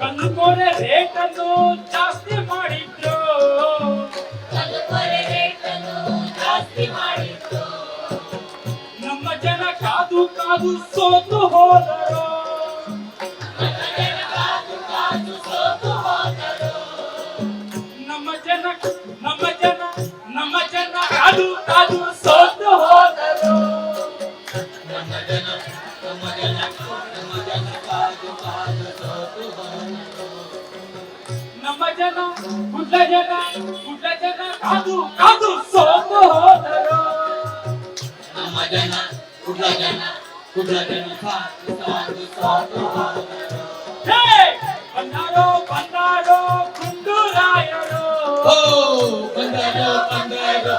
ಕಂದುಕೋರೆ rate ಅನ್ನು ಜಾಸ್ತಿ ಮಾಡಿದ್ರು ನಮ್ಮ ಜನ ಕಾದು ಕಾದು ಸೋತು ಹೋದರು ನಮ್ಮ ಜನ ಗುಡ್ಡ ಜನ ಗುಡ್ಡ ಜನ ಕಾದು ಕಾದು ಸೋತು ಹೋದರು ನಮ್ಮ ಜನ ಗುಡ್ಡ ಜನ ಗುಡ್ಡ ಜನ ಕಾದು ಕಾದು ಸೋತು ಹೋದರು ಬಂದಾರೋ ಬಂದಾರೋ ಕುಂದುರಾಯರು ಓ ಬಂದಾರೋ ಬಂದಾರೋ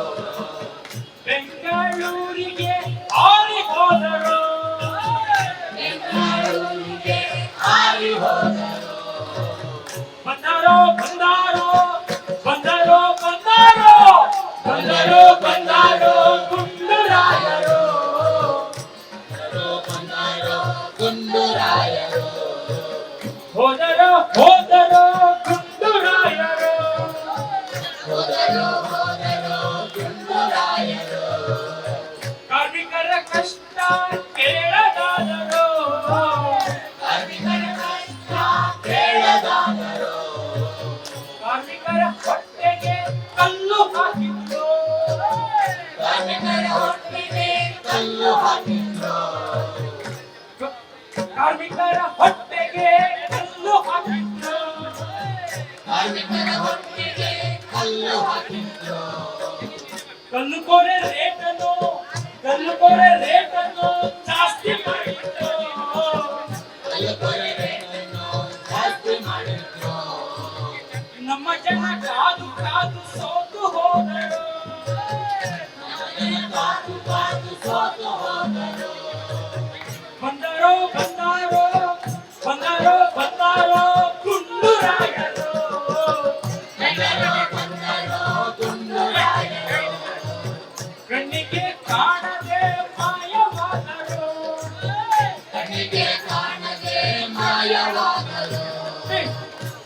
హోదరో హోదరో కార్మికర కష్ట Yeah.